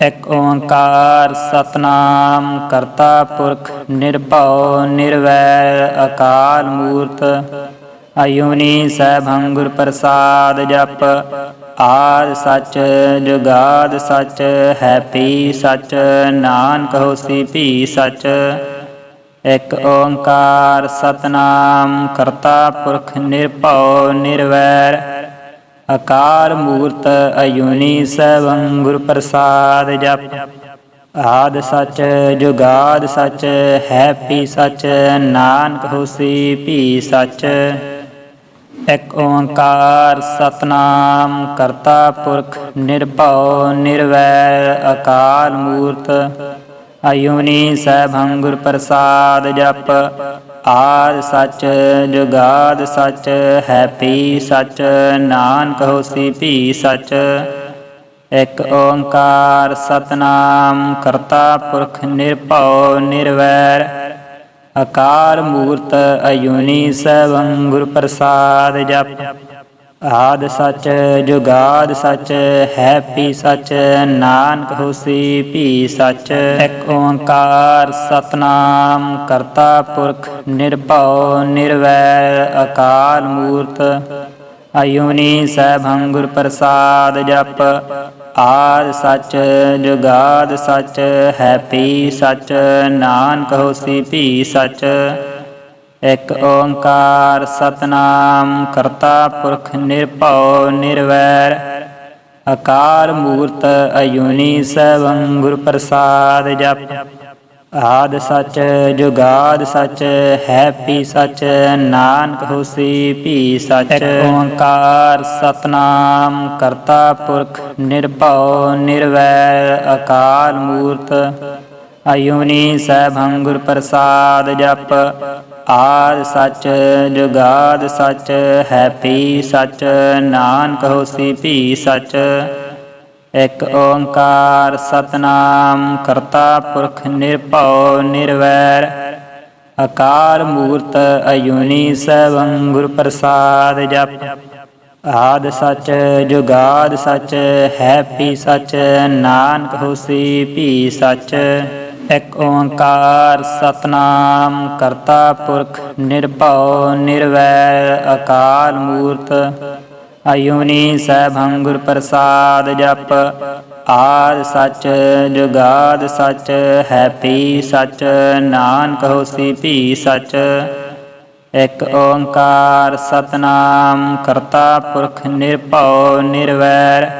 ਇੱਕ ਓੰਕਾਰ ਸਤਨਾਮ ਕਰਤਾ ਪੁਰਖ ਨਿਰਭਉ ਨਿਰਵੈਰ ਅਕਾਲ ਮੂਰਤ, ਅਯੁਨੀ ਸੈਭੰ ਗੁਰ ਪ੍ਰਸਾਦ ਜਪ, ਆਦ ਸਚ ਜੁਗਾਦ ਸੱਚ ਹੈਪੀ ਸਚ, ਨਾਨਕ ਹੋਸੀ ਭੀ ਸੱਚ। ਇੱਕ ਓੰਕਾਰ ਸਤਨਾਮ ਕਰਤਾ ਪੁਰਖ ਨਿਰਭਉ ਨਿਰਵੈਰ ਅਕਾਰ ਮੂਰਤ ਅਯੁਨੀ ਸੈਭੰ ਗੁਰ ਪ੍ਰਸਾਦ ਜਪ। ਆਦ ਸਚ, ਜੁਗਾਦ ਸੱਚ ਹੈਪੀ ਸਚ, ਨਾਨਕ ਹੋਸੀ ਭੀ ਸਚ। ਇੱਕ ਓੰਕਾਰ ਸਤਨਾਮ ਕਰਤਾ ਪੁਰਖ, ਨਿਰਭਉ ਨਿਰਵੈਰ ਅਕਾਲ ਮੂਰਤ। ਅਯੁਨੀ ਸੈਭੰ ਗੁਰ ਪ੍ਰਸਾਦ ਜਪ। ਆਦ ਸੱਚ, ਜੁਗਾਦ ਸੱਚ ਹੈਪੀ ਸੱਚ, ਨਾਨਕ ਹੋਸੀ ਭੀ ਸੱਚ। ਇੱਕ ਓੰਕਾਰ ਸਤਨਾਮ, ਕਰਤਾ ਪੁਰਖ ਨਿਰਭਉ ਨਿਰਵੈਰ। ਅਕਾਰ ਮੂਰਤ ਅਯੁਨੀ ਸੈਭੰ ਗੁਰ ਪ੍ਰਸਾਦ ਜਪ। ਆਦ ਸੱਚ, ਜੁਗਾਦ ਸੱਚ ਹੈਪੀ ਸੱਚ, ਨਾਨਕ ਹੋਸੀ ਭੀ ਸੱਚ। ਇੱਕ ਓੰਕਾਰ ਸਤਨਾਮ ਕਰਤਾ ਪੁਰਖ, ਨਿਰਭਉ ਨਿਰਵੈਰ ਅਕਾਲ ਮੂਰਤ। ਅਯੁਨੀ ਸੈਭੰ ਗੁਰ ਪ੍ਰਸਾਦ ਜਪ। ਆਦ ਸੱਚ, ਜੁਗਾਦ ਸੱਚ ਹੈਪੀ ਸੱਚ, ਨਾਨਕ ਹੋਸੀ ਭੀ ਸੱਚ। ਇਕ ਓੰਕਾਰ ਸਤਨਾਮ ਕਰਤਾ ਪੁਰਖ ਨਿਰਭਉ ਨਿਰਵੈਰ ਅਕਾਰ ਮੂਰਤ ਅਯੁਨੀ ਸੈਭੰ ਗੁਰ ਪ੍ਰਸਾਦ ਜਪ। ਆਦ ਸਚ, ਜੁਗਾਦ ਸੱਚ ਹੈਪੀ ਸਚ, ਨਾਨਕ ਹੋਸੀ ਭੀ ਸਚ। ਇੱਕ ਓੰਕਾਰ ਸਤਨਾਮ ਕਰਤਾ ਪੁਰਖ ਨਿਰਭਉ ਨਿਰਵੈਰ, ਅਕਾਲ ਮੂਰਤ ਅਯੁਨੀ ਸੈਭੰ ਗੁਰ ਪ੍ਰਸਾਦ ਜਪ। ਆਦ ਸੱਚ, ਜੁਗਾਦ ਸੱਚ ਹੈਪੀ ਸੱਚ, ਨਾਨਕ ਹੋਸੀ ਭੀ ਸੱਚ। ਇੱਕ ਓੰਕਾਰ ਸਤਨਾਮ, ਕਰਤਾ ਪੁਰਖ ਨਿਰਭਉ ਨਿਰਵੈਰ। ਅਕਾਰ ਮੂਰਤ ਅਯੁਨੀ ਸੈਭੰ ਗੁਰ ਪ੍ਰਸਾਦ ਜਪ। ਆਦ ਸੱਚ, ਜੁਗਾਦ ਸੱਚ ਹੈਪੀ ਸੱਚ, ਨਾਨਕ ਹੋਸੀ ਭੀ ਸੱਚ। ਇੱਕ ਓੰਕਾਰ ਸਤਨਾਮ, ਕਰਤਾ ਪੁਰਖ ਨਿਰਭਉ ਨਿਰਵੈਰ ਅਕਾਲ ਮੂਰਤ। ਅਯੁਨੀ ਸੈਭੰ ਗੁਰ ਪ੍ਰਸਾਦ ਜਪ, ਆਦ ਸਚ, ਜੁਗਾਦ ਸੱਚ ਹੈਪੀ ਸਚ, ਨਾਨਕ ਹੋਸੀ ਭੀ ਸੱਚ। ਇੱਕ ਓੰਕਾਰ ਸਤਨਾਮ, ਕਰਤਾ ਪੁਰਖ ਨਿਰਭਉ, ਨਿਰਵੈਰ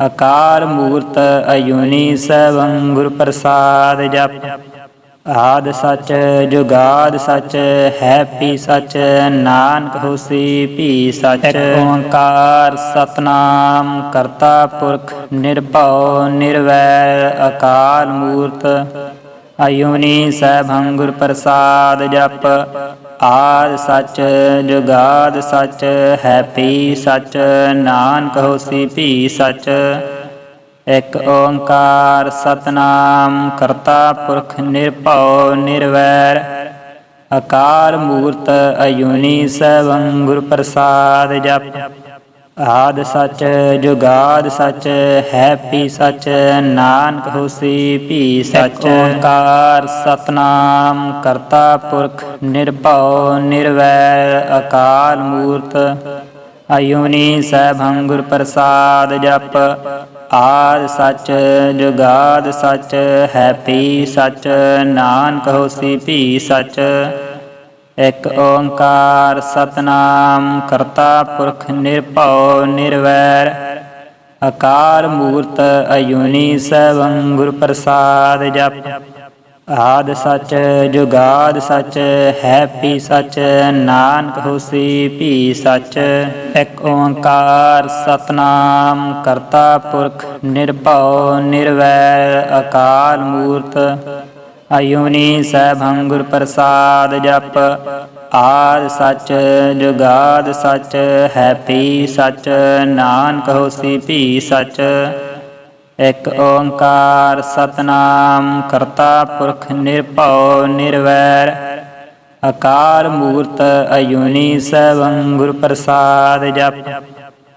ਅਕਾਰ ਮੂਰਤ ਅਯੁਨੀ ਸੈਭੰ ਗੁਰ ਪ੍ਰਸਾਦ ਜਪ। ਆਦ ਸਚ, ਜੁਗਾਦ ਸੱਚ ਹੈਪੀ ਸਚ, ਨਾਨਕ ਹੋਸੀ ਭੀ ਸਚ। ਓੰਕਾਰ ਸਤਨਾਮ ਕਰਤਾ ਪੁਰਖ ਨਿਰਭਉ ਨਿਰਵੈਰ ਅਕਾਲ ਮੂਰਤ ਅਯੁਨੀ ਸੈਭੰ ਗੁਰ ਪ੍ਰਸਾਦ ਜਪ। ਆਦ ਸੱਚ, ਜੁਗਾਦ ਸੱਚ ਹੈਪੀ ਸੱਚ, ਨਾਨਕ ਹੋਸੀ ਭੀ ਸੱਚ। ਇੱਕ ਓੰਕਾਰ ਸਤਨਾਮ, ਕਰਤਾ ਪੁਰਖ ਨਿਰਭਉ ਨਿਰਵੈਰ। ਅਕਾਰ ਮੂਰਤ ਅਯੁਨੀ ਸੈਭੰ ਗੁਰ ਪ੍ਰਸਾਦ ਜਪ। ਆਦ ਸੱਚ ਜੁਗਾਦ ਸੱਚ ਹੈਪੀ ਸੱਚ ਨਾਨਕ ਹੋਸੀ ਭੀ ਸੱਚ। ਓੰਕਾਰ ਸਤਨਾਮ ਕਰਤਾ ਪੁਰਖ ਨਿਰਭਉ ਨਿਰਵੈਰ ਅਕਾਲ ਮੂਰਤ। ਅਯੁਨੀ ਸੈਭੰ ਗੁਰ ਪ੍ਰਸਾਦ ਜਪ। ਆਦ ਸੱਚ ਜੁਗਾਦ ਸੱਚ ਹੈਪੀ ਸੱਚ ਨਾਨਕ ਹੋਸੀ ਭੀ ਸੱਚ। ਇੱਕ ਓੰਕਾਰ ਸਤਨਾਮ, ਕਰਤਾ ਪੁਰਖ ਨਿਰਭਉ ਨਿਰਵੈਰ ਅਕਾਰ ਮੂਰਤ ਅਯੁਨੀ ਸੈਭੰ ਗੁਰ ਪ੍ਰਸਾਦ ਜਪ। ਆਦ ਸੱਚ, ਜੁਗਾਦ ਸੱਚ ਹੈਪੀ ਸਚ, ਨਾਨਕ ਹੋਸੀ ਭੀ ਸਚ। ਇੱਕ ਓੰਕਾਰ ਸਤਨਾਮ, ਕਰਤਾ ਪੁਰਖ ਨਿਰਭਉ ਨਿਰਵੈਰ, ਅਕਾਲ ਮੂਰਤ ਅਯੁਨੀ ਸੈਭੰ ਗੁਰ ਪ੍ਰਸਾਦ ਜਪ। ਆਦ ਸਚ ਜੁਗਾਦ ਸੱਚ ਹੈਪੀ ਸਚ, ਨਾਨਕ ਹੋਸੀ ਭੀ ਸੱਚ। ਇੱਕ ਓੰਕਾਰ ਸਤਨਾਮ, ਕਰਤਾ ਪੁਰਖ ਨਿਰਭਉ ਨਿਰਵੈਰ। ਅਕਾਰ ਮੂਰਤ ਅਯੁਨੀ ਸੈਭੰ ਗੁਰ ਪ੍ਰਸਾਦ ਜਪ।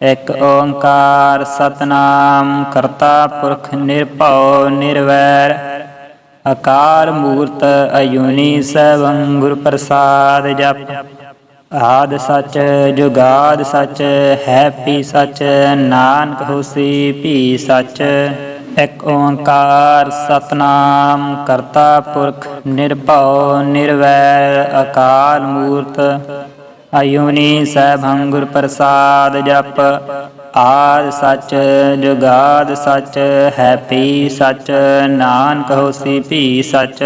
ਇਕ ਓੰਕਾਰ ਸਤਨਾਮ, ਕਰਤਾ ਪੁਰਖ ਨਿਰਭਉ ਨਿਰਵੈਰ ਅਕਾਰ ਮੂਰਤ ਅਯੁਨੀ ਸੈਭੰ ਗੁਰ ਪ੍ਰਸਾਦ ਜਪ। ਆਦ ਸਚ, ਜੁਗਾਦ ਸੱਚ, ਹੈ ਪੀ ਸਚ, ਨਾਨਕ ਹੋਸੀ ਭੀ ਸਚ। ਇਕ ਓੰਕਾਰ ਸਤਨਾਮ, ਕਰਤਾ ਪੁਰਖ ਨਿਰਭਉ ਨਿਰਵੈਰ, ਅਕਾਲ ਮੂਰਤ ਅਯੁਨੀ ਸੈਭੰ ਗੁਰ ਪ੍ਰਸਾਦ ਜਪ। ਆਦ ਸਚ ਜੁਗਾਦ ਸਚ, ਹੈ ਪੀ ਸੱਚ, ਨਾਨਕ ਹੋਸੀ ਭੀ ਸੱਚ।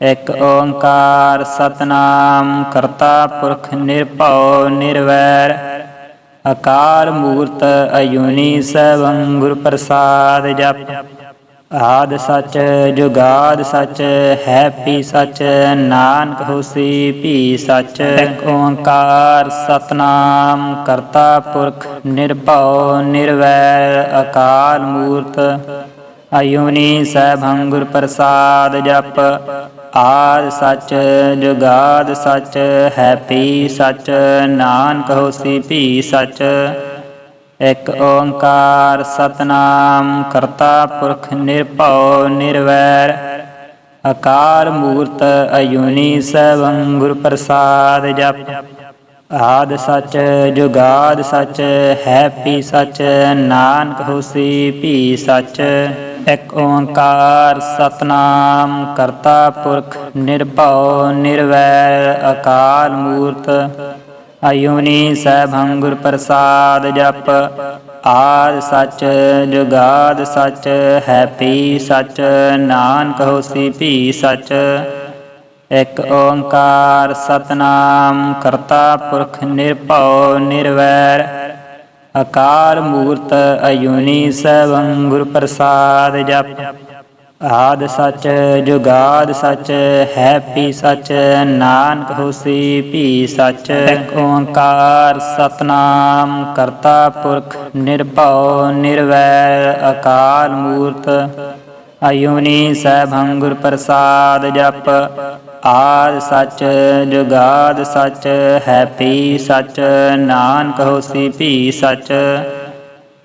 ਇਕ ਓੰਕਾਰ ਸਤਨਾਮ, ਕਰਤਾ ਪੁਰਖ ਨਿਰਭਉ ਨਿਰਵੈਰ। ਅਕਾਰ ਮੂਰਤ ਅਯੁਨੀ ਸੈਭੰ ਗੁਰ ਪ੍ਰਸਾਦ ਜਪ। ਆਦ ਸੱਚ, ਜੁਗਾਦ ਸਚ, ਹੈ ਪੀ ਸੱਚ, ਨਾਨਕ ਹੋਸੀ ਭੀ ਸਚ। ਇਕ ਓੰਕਾਰ, ਸਤਨਾਮ ਕਰਤਾ ਪੁਰਖ, ਨਿਰਭਉ, ਨਿਰਵੈਰ, ਅਕਾਲ ਮੂਰਤ। ਅਯੁਨੀ ਸੈਭੰ ਗੁਰ ਪ੍ਰਸਾਦ ਜਪ। ਆਦ ਸਚ, ਜੁਗਾਦ ਸਚ, ਹੈ ਪੀ ਸੱਚ, ਨਾਨਕ ਹੋਸੀ ਭੀ ਸਚ। ਇਕ ਓੰਕਾਰ ਸਤਨਾਮ ਕਰਤਾ ਪੁਰਖ ਨਿਰਭਉ ਨਿਰਵੈਰ ਅਕਾਰ ਮੂਰਤ ਅਯੁਨੀ ਸੈਭੰ ਗੁਰ ਪ੍ਰਸਾਦ ਜਪ। ਆਦ ਸਚ ਜੁਗਾਦ ਸਚ, ਹੈ ਪੀ ਸੱਚ, ਨਾਨਕ ਹੋਸੀ ਭੀ ਸਚ। ਇਕ ਓੰਕਾਰ ਸਤਨਾਮ ਕਰਤਾ ਪੁਰਖ ਨਿਰਭਉ ਨਿਰਵੈਰ, ਅਕਾਲ ਮੂਰਤ ਅਯੁਨੀ ਸੈਭੰ ਗੁਰ ਪ੍ਰਸਾਦ ਜਪ। ਆਦ ਸਚ ਜੁਗਾਦ ਸਚ, ਹੈ ਪੀ ਸੱਚ, ਨਾਨਕ ਹੋਸੀ ਭੀ ਸੱਚ। ਇਕ ਓੰਕਾਰ ਸਤਨਾਮ ਕਰਤਾ ਪੁਰਖ ਨਿਰਭਉ ਨਿਰਵੈਰ। ਅਕਾਰ ਮੂਰਤ ਅਯੁਨੀ ਸੈਭੰ ਗੁਰ ਪ੍ਰਸਾਦ ਜਪ। ਆਦ ਸੱਚ, ਜੁਗਾਦ ਸਚ, ਹੈ ਪੀ ਸੱਚ, ਨਾਨਕ ਹੋਸੀ ਭੀ ਸਚ। ਇਕ ਓੰਕਾਰ ਸਤਨਾਮ ਕਰਤਾ ਪੁਰਖ, ਨਿਰਭਉ ਨਿਰਵੈਰ ਅਕਾਲ ਮੂਰਤ। ਅਯੁਨੀ ਸੈਭੰ ਗੁਰ ਪ੍ਰਸਾਦ ਜਪ। ਆਦ ਸਚ, ਜੁਗਾਦ ਸਚ, ਹੈ ਪੀ ਸੱਚ, ਨਾਨਕ ਹੋਸੀ ਭੀ ਸਚ।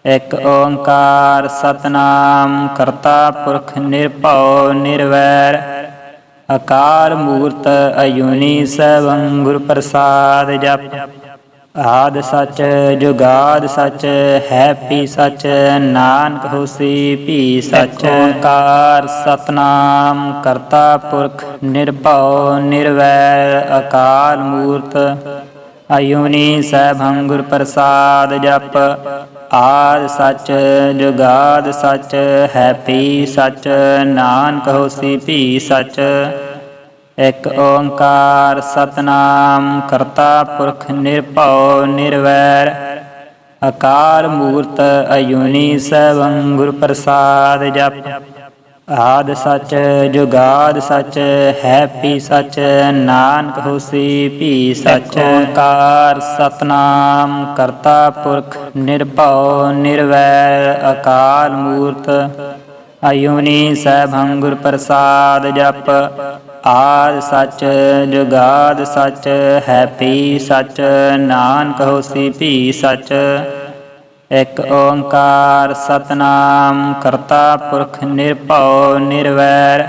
ਇਕ ਓੰਕਾਰ ਸਤਨਾਮ, ਕਰਤਾ ਪੁਰਖ ਨਿਰਭਉ ਨਿਰਵੈਰ ਅਕਾਰ ਮੂਰਤ ਅਯੁਨੀ ਸੈਭੰ ਗੁਰ ਪ੍ਰਸਾਦ ਜਪ। ਆਦ ਸਚ, ਜੁਗਾਦ ਸਚ, ਹੈ ਪੀ ਸੱਚ, ਨਾਨਕ ਹੋਸੀ ਭੀ ਸਚ। ਓੰਕਾਰ ਸਤਨਾਮ, ਕਰਤਾ ਪੁਰਖ ਨਿਰਭਉ ਨਿਰਵੈਰ, ਅਕਾਲ ਮੂਰਤ ਅਯੁਨੀ ਸੈਭੰ ਗੁਰ ਪ੍ਰਸਾਦ ਜਪ। ਆਦ ਸੱਚ, ਜੁਗਾਦ ਸੱਚ, ਹੈ ਪੀ ਸੱਚ, ਨਾਨਕ ਹੋਸੀ ਭੀ ਸੱਚ। ਇਕ ਓੰਕਾਰ ਸਤਨਾਮ, ਕਰਤਾ ਪੁਰਖ ਨਿਰਭਉ ਨਿਰਵੈਰ। ਅਕਾਰ ਮੂਰਤ ਅਯੁਨੀ ਸੈਭੰ ਗੁਰ ਪ੍ਰਸਾਦ ਜਪ। ਆਦ ਸੱਚ, ਜੁਗਾਦ ਸੱਚ, ਹੈ ਪੀ ਸੱਚ, ਨਾਨਕ ਹੋਸੀ ਭੀ ਸੱਚ। ਕਾਰ ਸਤਨਾਮ, ਕਰਤਾ ਪੁਰਖ, ਨਿਰਭਉ ਨਿਰਵੈਰ ਅਕਾਲ ਮੂਰਤ। ਅਯੁਨੀ ਸੈਭੰ ਗੁਰ ਪ੍ਰਸਾਦ ਜਪ। ਆਦ ਸੱਚ, ਜੁਗਾਦ ਸੱਚ, ਹੈ ਪੀ ਸੱਚ, ਨਾਨਕ ਹੋਸੀ ਭੀ ਸੱਚ। ਇਕ ਓੰਕਾਰ ਸਤਨਾਮ ਕਰਤਾ ਪੁਰਖ ਨਿਰਭਉ ਨਿਰਵੈਰ।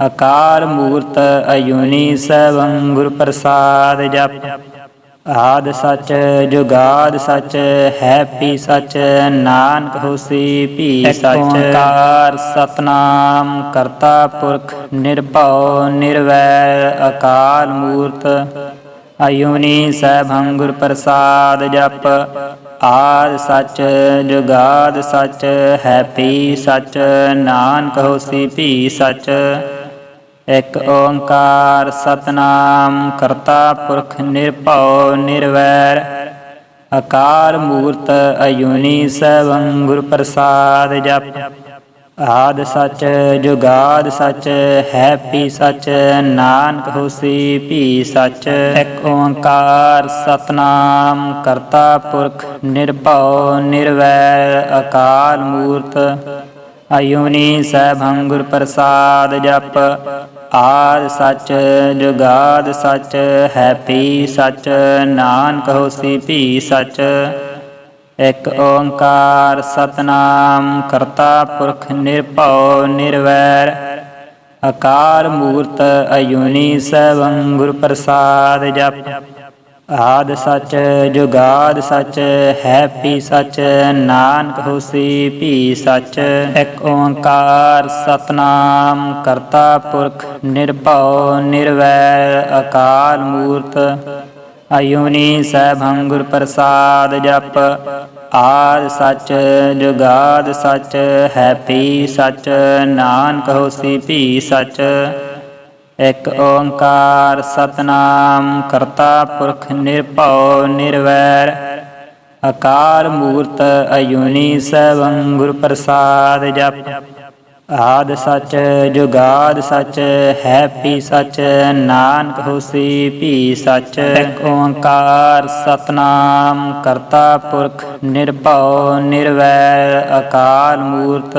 ਅਕਾਰ ਮੂਰਤ ਅਯੁਨੀ ਸੈਭੰ ਗੁਰ ਪ੍ਰਸਾਦ ਜਪ। ਆਦ ਸੱਚ ਜੁਗਾਦ ਸੱਚ ਹੈ ਪੀ ਸੱਚ ਨਾਨਕ ਹੋਸੀ ਭੀ ਸੱਚ। ਓੰਕਾਰ ਸਤਨਾਮ ਕਰਤਾ ਪੁਰਖ ਨਿਰਭਉ ਨਿਰਵੈਰ। ਅਕਾਲ ਮੂਰਤ ਅਯੁਨੀ ਸੈਭੰ ਗੁਰ ਪ੍ਰਸਾਦ ਜਪ। ਆਦ ਸੱਚ, ਜੁਗਾਦ ਸੱਚ ਹੈ ਪੀ ਸੱਚ, ਨਾਨਕ ਹੋਸੀ ਭੀ ਸੱਚ। ਇਕ ਓੰਕਾਰ ਸਤਨਾਮ, ਕਰਤਾ ਪੁਰਖ ਨਿਰਭਉ, ਨਿਰਵੈਰ। ਅਕਾਰ ਮੂਰਤ ਅਯੁਨੀ ਸੈਭੰ ਗੁਰ ਪ੍ਰਸਾਦ ਜਪ। ਆਦ ਸੱਚ, ਜੁਗਾਦ ਸੱਚ, ਹੈ ਪੀ ਸੱਚ, ਨਾਨਕ ਹੋਸੀ ਭੀ ਸੱਚ। ਇੱਕ ਓੰਕਾਰ ਸਤਨਾਮ ਕਰਤਾ ਪੁਰਖ, ਨਿਰਭਉ ਨਿਰਵੈਰ ਅਕਾਲ ਮੂਰਤ। ਅਯੁਨੀ ਸੈਭੰ ਗੁਰ ਪ੍ਰਸਾਦ ਜਪ। ਆਦ ਸੱਚ, ਜੁਗਾਦ ਸੱਚ, ਹੈ ਪੀ ਸੱਚ, ਨਾਨਕ ਹੋਸੀ ਭੀ ਸੱਚ। ਇਕ ਓੰਕਾਰ ਸਤਨਾਮ ਕਰਤਾ ਪੁਰਖ ਨਿਰਭਉ ਨਿਰਵੈਰ, ਅਕਾਲ ਮੂਰਤ ਅਯੁਨੀ ਸੈਭੰ ਗੁਰ ਪ੍ਰਸਾਦ ਜਪ। ਆਦ ਸੱਚ ਜੁਗਾਦ ਸੱਚ, ਹੈ ਪੀ ਸੱਚ, ਨਾਨਕ ਹੋਸੀ ਭੀ ਸਚ। ਇਕ ਓੰਕਾਰ ਸਤਨਾਮ ਕਰਤਾ ਪੁਰਖ ਨਿਰਭਉ ਨਿਰਵੈਰ, ਅਕਾਲ ਮੂਰਤ ਅਯੁਨੀ ਸੈਭੰ ਗੁਰ ਪ੍ਰਸਾਦ ਜਪ। ਆਦ ਸਚ, ਜੁਗਾਦ ਸਚ ਹੈ ਪੀ ਸੱਚ, ਨਾਨਕ ਹੋਸੀ ਭੀ ਸੱਚ। ਇਕ ਓੰਕਾਰ ਸਤਨਾਮ ਕਰਤਾ ਪੁਰਖ ਨਿਰਭਉ ਨਿਰਵੈਰ। ਅਕਾਰ ਮੂਰਤ ਅਯੁਨੀ ਸੈਭੰ ਗੁਰ ਪ੍ਰਸਾਦ ਜਪ। ਆਦ ਸੱਚ, ਜੁਗਾਦ ਸੱਚ, ਹੈ ਪੀ ਸੱਚ, ਨਾਨਕ ਹੋਸੀ ਭੀ ਸੱਚ। ਇਕ ਓੰਕਾਰ ਸਤਨਾਮ, ਕਰਤਾ ਪੁਰਖ, ਨਿਰਭਉ ਨਿਰਵੈਰ ਅਕਾਲ ਮੂਰਤ।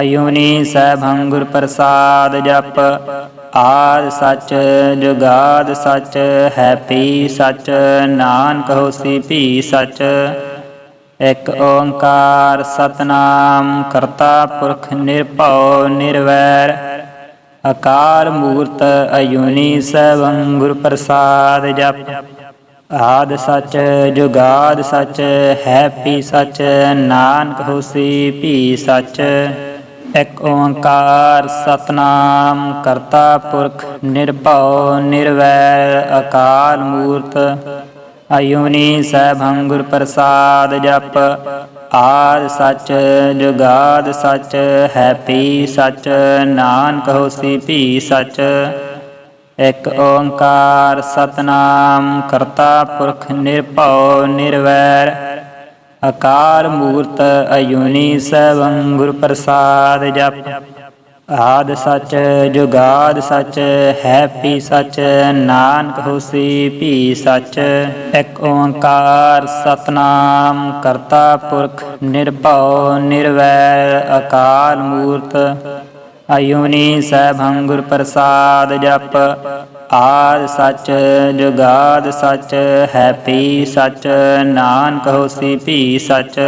ਅਯੁਨੀ ਸੈਭੰ ਗੁਰ ਪ੍ਰਸਾਦ ਜਪ। ਆਦ ਸੱਚ, ਜੁਗਾਦ ਸੱਚ, ਹੈ ਪੀ ਸੱਚ, ਨਾਨਕ ਹੋਸੀ ਭੀ ਸੱਚ। ਇਕ ਓੰਕਾਰ ਸਤਨਾਮ, ਕਰਤਾ ਪੁਰਖ ਨਿਰਭਉ ਨਿਰਵੈਰ, ਅਕਾਲ ਮੂਰਤ ਅਯੁਨੀ ਸੈਭੰ ਗੁਰ ਪ੍ਰਸਾਦ ਜਪ। ਆਦ ਸਚ ਜੁਗਾਦ ਸਚ, ਹੈ ਪੀ ਸੱਚ, ਨਾਨਕ ਹੋਸੀ ਭੀ ਸਚ। ਇਕ ਓੰਕਾਰ ਸਤਨਾਮ, ਕਰਤਾ ਪੁਰਖ ਨਿਰਭਉ ਨਿਰਵੈਰ, ਅਕਾਲ ਮੂਰਤ ਅਯੁਨੀ ਸੈਭੰ ਗੁਰ ਪ੍ਰਸਾਦ ਜਪ। ਆਦ ਸਚ, ਜੁਗਾਦ ਸਚ ਹੈ ਪੀ ਸੱਚ, ਨਾਨਕ ਹੋਸੀ ਭੀ ਸੱਚ। ਇਕ ਓੰਕਾਰ ਸਤਨਾਮ, ਕਰਤਾ ਪੁਰਖ ਨਿਰਭਉ ਨਿਰਵੈਰ। ਅਕਾਲ ਮੂਰਤ ਅਯੁਨੀ ਸੈਭੰ ਗੁਰ ਪ੍ਰਸਾਦ ਜਪ। ਆਦ ਸੱਚ, ਜੁਗਾਦ ਸੱਚ, ਹੈ ਪੀ ਸੱਚ, ਨਾਨਕ ਹੋਸੀ ਭੀ ਸੱਚ। ਇਕ ਓੰਕਾਰ ਸਤਨਾਮ ਕਰਤਾ ਪੁਰਖ, ਨਿਰਭਉ ਨਿਰਵੈਰ ਅਕਾਲ ਮੂਰਤ। ਅਯੁਨੀ ਸੈਭੰ ਗੁਰ ਪ੍ਰਸਾਦ ਜਪ। ਆਦ ਸੱਚ, ਜੁਗਾਦ ਸੱਚ, ਹੈ ਪੀ ਸੱਚ, ਨਾਨਕ ਹੋਸੀ ਭੀ ਸੱਚ।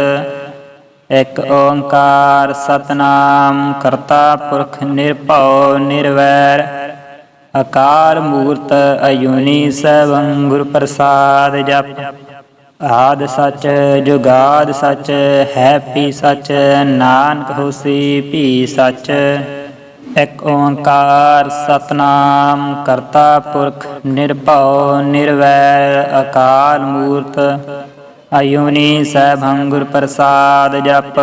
ਇਕ ਓੰਕਾਰ ਸਤਨਾਮ, ਕਰਤਾ ਪੁਰਖ ਨਿਰਭਉ ਨਿਰਵੈਰ, ਅਕਾਲ ਮੂਰਤ ਅਯੁਨੀ ਸੈਭੰ ਗੁਰ ਪ੍ਰਸਾਦ ਜਪ। ਆਦ ਸਚ ਜੁਗਾਦ ਸੱਚ, ਹੈ ਪੀ ਸਚ, ਨਾਨਕ ਹੋਸੀ ਭੀ ਸਚ। ਇਕ ਓੰਕਾਰ ਸਤਨਾਮ, ਕਰਤਾ ਪੁਰਖ ਨਿਰਭਉ ਨਿਰਵੈਰ, ਅਕਾਲ ਮੂਰਤ ਅਯੁਨੀ ਸੈਭੰ ਗੁਰ ਪ੍ਰਸਾਦ ਜਪ।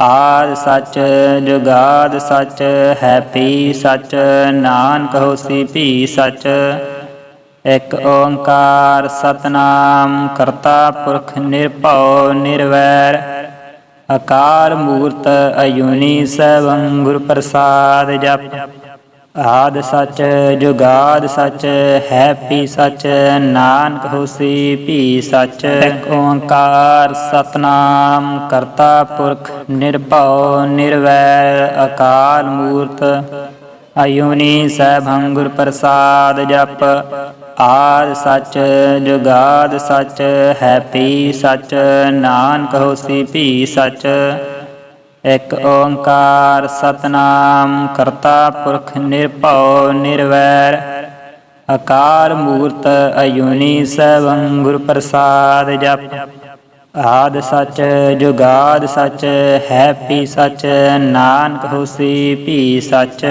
ਆਦ ਸਚ, ਜੁਗਾਦ ਸਚ, ਹੈ ਪੀ ਸੱਚ, ਨਾਨਕ ਹੋਸੀ ਭੀ ਸੱਚ। ਇਕ ਓੰਕਾਰ ਸਤਨਾਮ, ਕਰਤਾ ਪੁਰਖ ਨਿਰਭਉ ਨਿਰਵੈਰ। ਅਕਾਰ ਮੂਰਤ ਅਯੁਨੀ ਸੈਭੰ ਗੁਰ ਪ੍ਰਸਾਦ ਜਪ। ਆਦ ਸੱਚ, ਜੁਗਾਦ ਸੱਚ, ਹੈ ਪੀ ਸੱਚ, ਨਾਨਕ ਹੋਸੀ ਭੀ ਸੱਚ। ਇਕ ਓੰਕਾਰ ਸਤਨਾਮ ਕਰਤਾ ਪੁਰਖ, ਨਿਰਭਉ ਨਿਰਵੈਰ ਅਕਾਲ ਮੂਰਤ। ਅਯੁਨੀ ਸੈਭੰ ਗੁਰ ਪ੍ਰਸਾਦ ਜਪ। ਆਦ ਸੱਚ, ਜੁਗਾਦ ਸੱਚ, ਹੈ ਪੀ ਸੱਚ, ਨਾਨਕ ਹੋਸੀ ਭੀ ਸੱਚ। ਇਕ ਓੰਕਾਰ ਸਤਨਾਮ ਕਰਤਾ ਪੁਰਖ ਨਿਰਭਉ ਨਿਰਵੈਰ ਅਕਾਰ ਮੂਰਤ ਅਯੁਨੀ ਸੈਭੰ ਗੁਰ ਪ੍ਰਸਾਦ ਜਪ। ਆਦ ਸਚ ਜੁਗਾਦ ਸਚ, ਹੈ ਪੀ ਸੱਚ, ਨਾਨਕ ਹੋਸੀ ਭੀ ਸਚ।